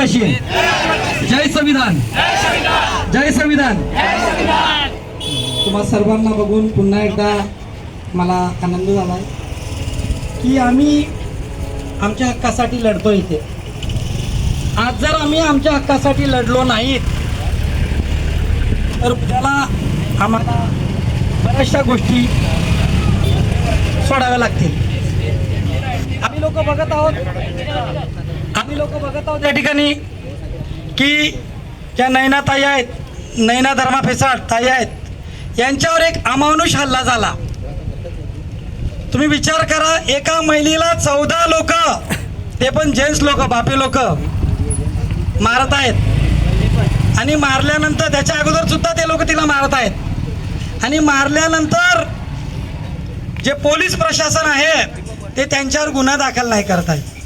Machine जय संविधान. जय संविधान. तुम्हा सर्वांना बघून पुन्हा एकदा मला आनंद झाला आहे की आम्ही आमच्या हक्कासाठी लढतो इथे. आज जर आम्ही आमच्या हक्कासाठी लढलो नाहीत तर त्याला आम्हाला बऱ्याचशा गोष्टी सोडाव्या लागतील. आम्ही लोक बघत आहोत. आम्ही लोक बघत आहोत या ठिकाणी की ज्या नैना ताई आहेत नैना धर्मा फेसाळ ताई आहेत यांच्यावर एक अमानुष हल्ला झाला. तुम्ही विचार करा एका महिलेला चौदा लोक ते पण जेंट्स लोक बापी लोक मारत आहेत. आणि मारल्यानंतर त्याच्या अगोदर सुद्धा ते लोक तिला मारत आहेत. आणि मारल्यानंतर जे पोलीस प्रशासन आहे ते त्यांच्यावर गुन्हा दाखल नाही करत आहेत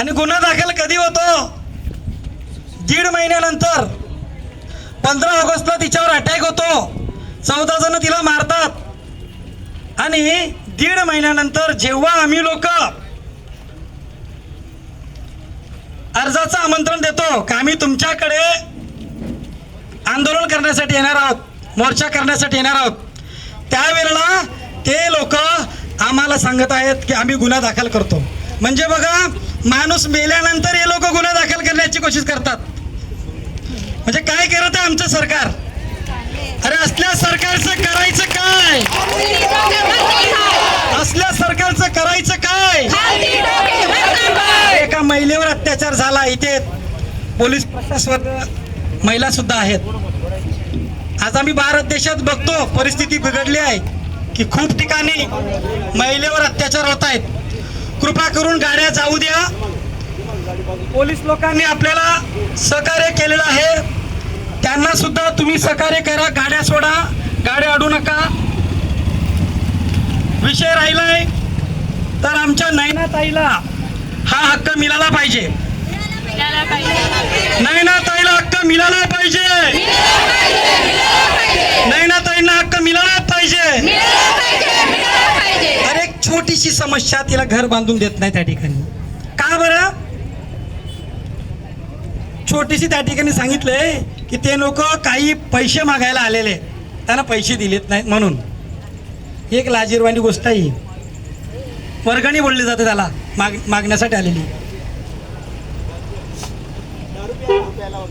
आणि गुन्हा दाखल कधी होतो? दीड महिन्यानंतर. पंधरा ऑगस्टला तिच्यावर अटॅक होतो. चौदा जण तिला मारतात. आणि दीड महिन्यानंतर जेव्हा आम्ही लोक अर्जाचं आमंत्रण देतो का आम्ही तुमच्याकडे आंदोलन करण्यासाठी येणार आहोत मोर्चा करण्यासाठी येणार आहोत त्यावेळेला ते लोक आम्हाला सांगत आहेत की आम्ही गुन्हा दाखल करतो. म्हणजे बघा माणूस मेल्यानंतर हे लोक गुन्हा दाखल करण्याची कोशिश करतात. म्हणजे काय करत आहे आमचं सरकार? अरे असल्या सरकारचं करायचं काय? असल्या सरकारचं करायचं काय? एका महिलेवर अत्याचार झाला इथे. पोलीस प्रशासनावर महिला सुद्धा आहेत. आज आम्ही भारत देशात बघतो परिस्थिती बिघडली आहे की खूप ठिकाणी महिलेवर अत्याचार होत आहेत. कृपा करून गाड्या जाऊ द्या. पोलीस लोकांनी आपल्याला सहकार्य केलेलं आहे. त्यांना सुद्धा तुम्ही सहकार्य करा गाड्या सोडा गाड्या अडू नका. विषय राहिलाय तर आमच्या नैना ताईला हा हक्क मिळाला पाहिजे. नैना ताईला हक्क मिळाला पाहिजे नैना ताईंना हक्क मिळाला पाहिजे अरे एक छोटीशी समस्या तिला घर बांधून देत नाही त्या ठिकाणी. का बरं? छोटीशी त्या ठिकाणी सांगितलंय की ते लोक काही पैसे मागायला आलेले त्यांना पैसे दिलेत नाहीत म्हणून. एक लाजीरवाणी गोष्ट आहे वर्गणी बोलली जाते त्याला माग मागण्यासाठी आलेली.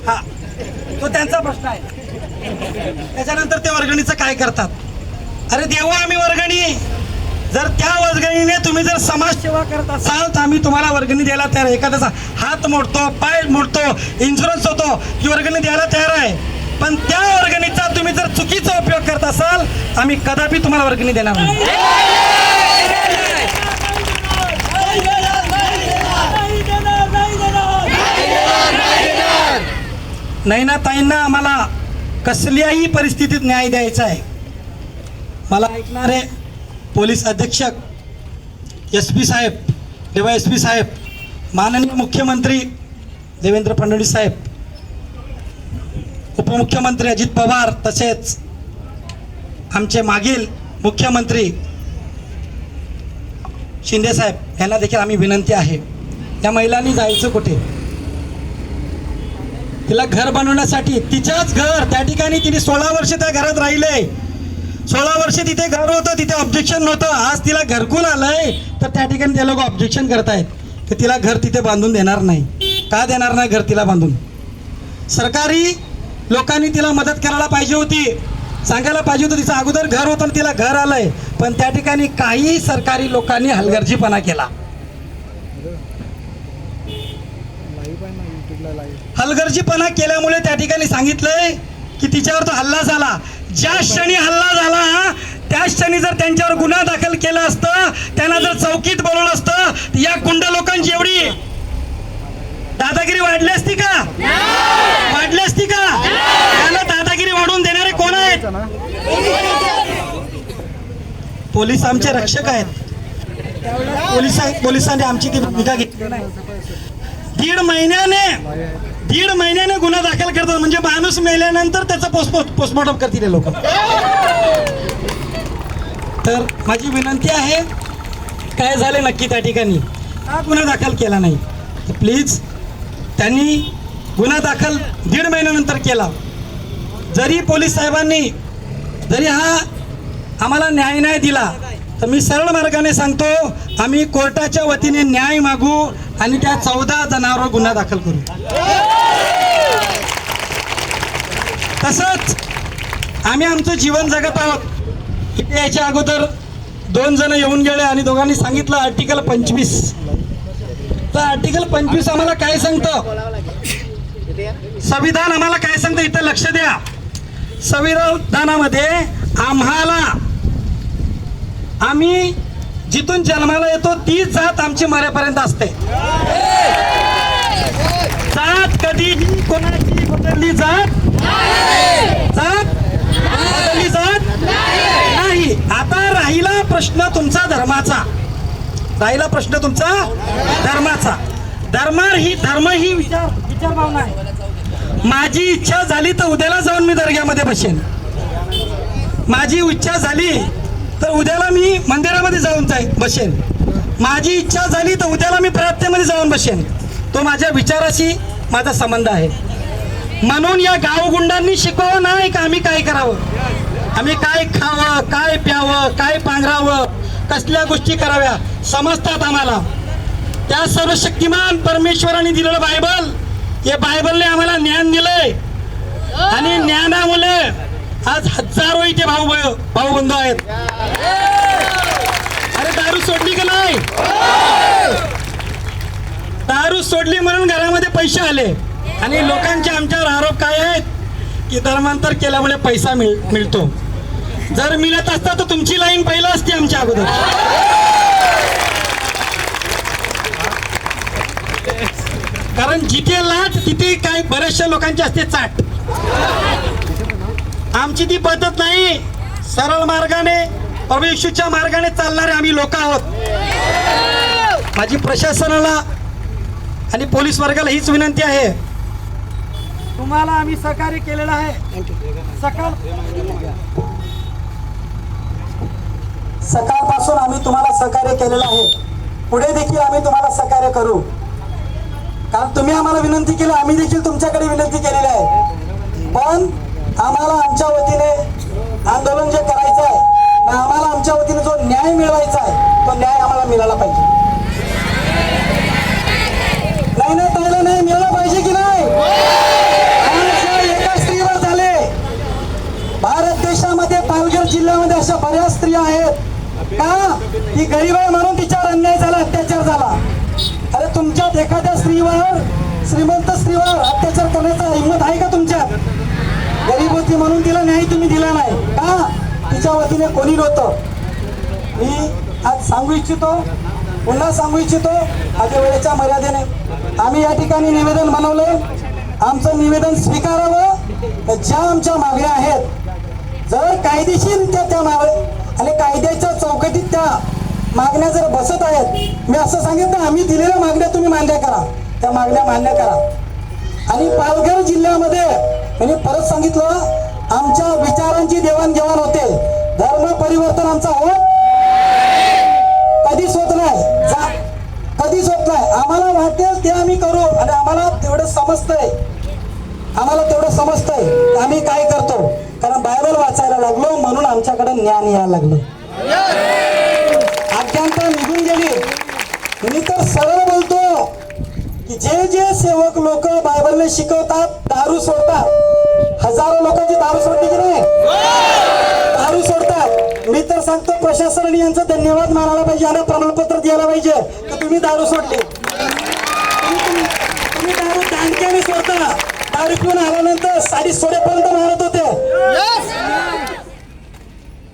हा तो त्यांचा प्रश्न आहे. त्याच्यानंतर ते वर्गणीचं काय करतात? अरे देवा आम्ही वर्गणी. जर त्या वर्गणीने तुम्ही जर समाजसेवा करत असाल तर आम्ही तुम्हाला वर्गणी द्यायला तयार आहे. एखाद्याचा हात मोडतो पाय मोडतो इन्शुरन्स होतो की वर्गणी द्यायला तयार आहे. पण त्या वर्गणीचा तुम्ही जर चुकीचा उपयोग करत असाल आम्ही कदापि तुम्हाला वर्गणी देणार नाही. नैना ताईंना आम्हाला कसल्याही परिस्थितीत न्याय द्यायचा आहे. मला ऐकणारे पोलीस अधीक्षक एस पी साहेब किंवा एस पी साहेब माननीय मुख्यमंत्री देवेंद्र फडणवीस साहेब उपमुख्यमंत्री अजित पवार तसेच आमचे मागील मुख्यमंत्री शिंदे साहेब यांना देखील आम्ही विनंती आहे. या महिलांनी जायचं कुठे? तिला घर बनवण्यासाठी तिच्याच घर त्या ठिकाणी तिने सोळा वर्ष त्या घरात राहिले सोळा वर्ष तिथे घर होतं तिथे ऑब्जेक्शन नव्हतं. आज तिला घरकुल आलंय तर त्या ठिकाणी ते लोक ऑब्जेक्शन करतायत. की तिला घर तिथे बांधून देणार नाही. का देणार नाही घर तिला बांधून? सरकारी लोकांनी तिला मदत करायला पाहिजे होती. सांगायला पाहिजे होतं तिचं अगोदर घर होतं आणि तिला घर आलंय. पण त्या ठिकाणी काही सरकारी लोकांनी हलगर्जीपणा केला. हलगर्जीपणा केल्यामुळे त्या ठिकाणी सांगितलंय की तिच्यावर तो हल्ला झाला. ज्या क्षणी हल्ला झाला त्या क्षणी जर त्यांच्यावर गुन्हा दाखल केला असतं त्यांना जर चौकीत बोलवलं असतं या गुंड लोकांची एवढी दादागिरी वाढली असती का? वाढली असती का? त्याला दादागिरी वाढवून देणारे कोण आहेत? पोलीस आमचे रक्षक आहेत. पोलिसा पोलिसांनी आमची ती भूमिका घेतली. नाही दीड महिन्याने दीड महिन्याने गुन्हा दाखल करतात. म्हणजे माणूस मेल्यानंतर त्याचा पोस्ट पोस्टमॉर्टम करतील लोक. तर माझी विनंती आहे काय झाले नक्की त्या ठिकाणी? का गुन्हा दाखल केला नाही. प्लीज त्यांनी गुन्हा दाखल दीड महिन्यानंतर केला. जरी पोलीस साहेबांनी जरी हा आम्हाला न्याय नाही दिला तर मी सरळ मार्गाने सांगतो आम्ही कोर्टाच्या वतीने न्याय मागू आणि त्या चौदा जणांवर गुन्हा दाखल करू. तसंच आम्ही आमचं जीवन जगत आहोत. इथे याच्या अगोदर दोन जण येऊन गेले आणि दोघांनी सांगितलं आर्टिकल पंचवीस. तर आर्टिकल पंचवीस आम्हाला काय सांगतं? संविधान आम्हाला काय सांगतं? इथं लक्ष द्या. संविधानामध्ये आम्हाला आम्ही जिथून जन्माला येतो ती जात आमची मरेपर्यंत असते. जात कधी कोणाची बदलली जात? जात बदलली जात? नाही. आता राहिला प्रश्न तुमचा धर्माचा. राहिला प्रश्न तुमचा धर्माचा. धर्म ही धर्म ही विचार विचार भावना आहे. माझी इच्छा झाली तर उद्याला जाऊन मी दर्ग्यामध्ये बसेन. माझी इच्छा झाली तर उद्याला मी मंदिरामध्ये जाऊन जाईन बसेन माझी इच्छा झाली तर उद्याला मी प्रार्थनेमध्ये जाऊन बसेन तो माझ्या विचाराशी माझा संबंध आहे. म्हणून या गावगुंडांनी शिकवावं नाही का? आम्ही काय करावं? आम्ही काय खावं काय प्यावं काय पांघरावं कसल्या गोष्टी कराव्या? समजतात आम्हाला. त्या सर्व शक्तिमान परमेश्वराने दिलेलं बायबल हे बायबलने आम्हाला ज्ञान दिलंय. आणि ज्ञानामुळे आज हजारो इथे भाऊ भाऊ बंधू आहेत. अरे दारू सोडली का नाही? दारू सोडली म्हणून घरामध्ये पैसे आले. आणि लोकांचे आमच्यावर आरोप काय आहेत? की धर्मांतर केल्यामुळे पैसा मिळ मिळतो. जर मिळत असता तर तुमची लाईन पहिलं असती आमच्या अगोदर. कारण जिथे लाट तिथे काय बऱ्याचशा लोकांची असते चाट. आमची ती पद्धत नाही. सरळ मार्गाने प्रभू येशूच्या मार्गाने चालणारे आम्ही लोक आहोत. माझी प्रशासनाला आणि पोलीस वर्गाला हीच विनंती आहे. तुम्हाला आम्ही सहकार्य केलेलं आहे. सकाळ सकाळपासून आम्ही तुम्हाला सहकार्य केलेलं आहे. पुढे देखील आम्ही तुम्हाला सहकार्य करू. कारण तुम्ही आम्हाला विनंती केली आम्ही देखील तुमच्याकडे विनंती केलेली आहे. पण आम्हाला आमच्या वतीने आंदोलन जे करायचं आहे ना आम्हाला आमच्या वतीने जो न्याय मिळवायचा आहे तो न्याय आम्हाला मिळाला पाहिजे. नाही नाही त्याला नाही मिळाला पाहिजे की नाही? एका स्त्रीवर झाले. भारत देशामध्ये पालघर जिल्ह्यामध्ये अशा बऱ्याच स्त्रिया आहेत. का? ती गरीब आहे म्हणून तिच्यावर अन्याय झाला अत्याचार झाला. अरे तुमच्यात एखाद्या स्त्रीवर श्रीमंत स्त्रीवर अत्याचार करण्याचा हिंमत आहे का तुमच्यात? गरीब होती म्हणून तिला न्याय तुम्ही दिला नाही. का? तिच्या वतीने कोणी नव्हतं. मी आज सांगू इच्छितो पुन्हा सांगू इच्छितो माझ्या वेळेच्या मर्यादेने. आम्ही या ठिकाणी निवेदन बनवलं आमचं निवेदन स्वीकारावं. तर ज्या आमच्या मागण्या आहेत जर कायदेशीर त्या त्या माग आणि कायद्याच्या चौकटीत त्या मागण्या जर बसत आहेत मी असं सांगितलं आम्ही दिलेल्या मागण्या तुम्ही मान्य करा. त्या मागण्या मान्य करा. आणि पालघर जिल्ह्यामध्ये मी परत सांगितलं आमच्या विचारांची देवाणघेवाण होते. धर्म परिवर्तन आमचा होत कधीच होत नाही. कधीच होत नाही. आम्हाला वाटेल ते आम्ही करू आणि आम्हाला तेवढं समजतंय. आम्हाला तेवढं समजतंय. आम्ही काय करतो? कारण बायबल वाचायला लागलो म्हणून आमच्याकडे ज्ञान यायला लागलं. अज्ञानता निघून गेली. मी तर सरळ बोलतो की जे जे सेवक लोक बायबलने शिकवतात दारू सोडतात हजारो लोकांची दारू सोडली की नाही? दारू सोडतात. मी तर सांगतो प्रशासनाने यांचा धन्यवाद मानायला पाहिजे. यांना प्रमाणपत्र द्यायला पाहिजे तर तुम्ही दारू सोडली. तुम्ही- दारू दांडक्याने सोडता. दारू पिऊन आल्यानंतर साडी सोडेपर्यंत मारत होते.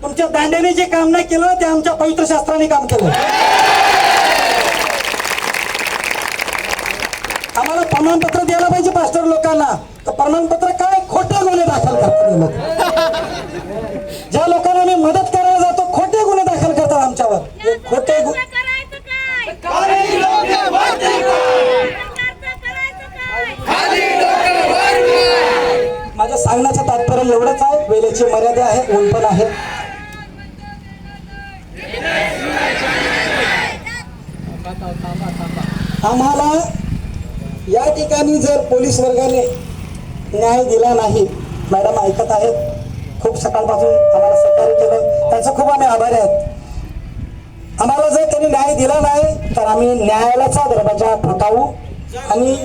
तुमच्या दांड्याने जे काम नाही केलं ते आमच्या पवित्र शास्त्राने काम केलं. आम्हाला प्रमाणपत्र द्यायला पाहिजे पास्टर लोकांना. तर प्रमाणपत्र काय? दाखल करतात लोक. ज्या लोकांना आम्ही मदत करायला जातो खोटे गुन्हे दाखल करतात आमच्यावर. खोटे गु- करायचं काय? सरकारचं करायचं काय? माझं सांगण्याचं तात्पर्य एवढंच आहे वेळेची मर्यादा आहे ऊन पण आहे. आम्हाला या ठिकाणी जर पोलीस वर्गाने न्याय दिला नाही मॅडम ऐकत आहेत. खूप सकाळपासून आम्हाला सहकार्य केलं. त्यांचं खूप आम्ही आभारी आहेत. आम्हाला जर त्यांनी न्याय दिला नाही तर आम्ही न्यायालयाचा दरवाजा ठोठावू आणि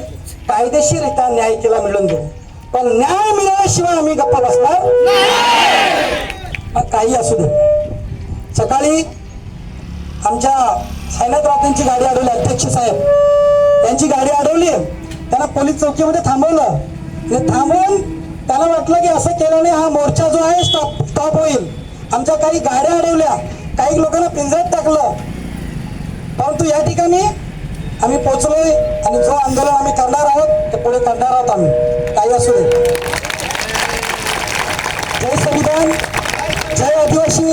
कायदेशीररित्या न्याय तिला मिळून देऊ पण न्याय मिळाल्याशिवाय आम्ही गप्पा बसणार काही असू दे. सकाळी आमच्या सायनाथ राऊतांची गाडी अडवली अध्यक्ष साहेब. त्यांची गाडी अडवली. त्यांना पोलीस चौकीमध्ये थांबवलं. थांबवून त्याला वाटलं की असं केल्याने हा मोर्चा जो आहे स्टॉप स्टॉप होईल. आमच्या काही गाड्या अडवल्या काही लोकांना पिंजऱ्यात टाकलं. परंतु या ठिकाणी आम्ही पोचलोय आणि जो आंदोलन आम्ही करणार आहोत ते पुढे करणार आहोत आम्ही. काही असू दे. जय संविधान जय आदिवासी.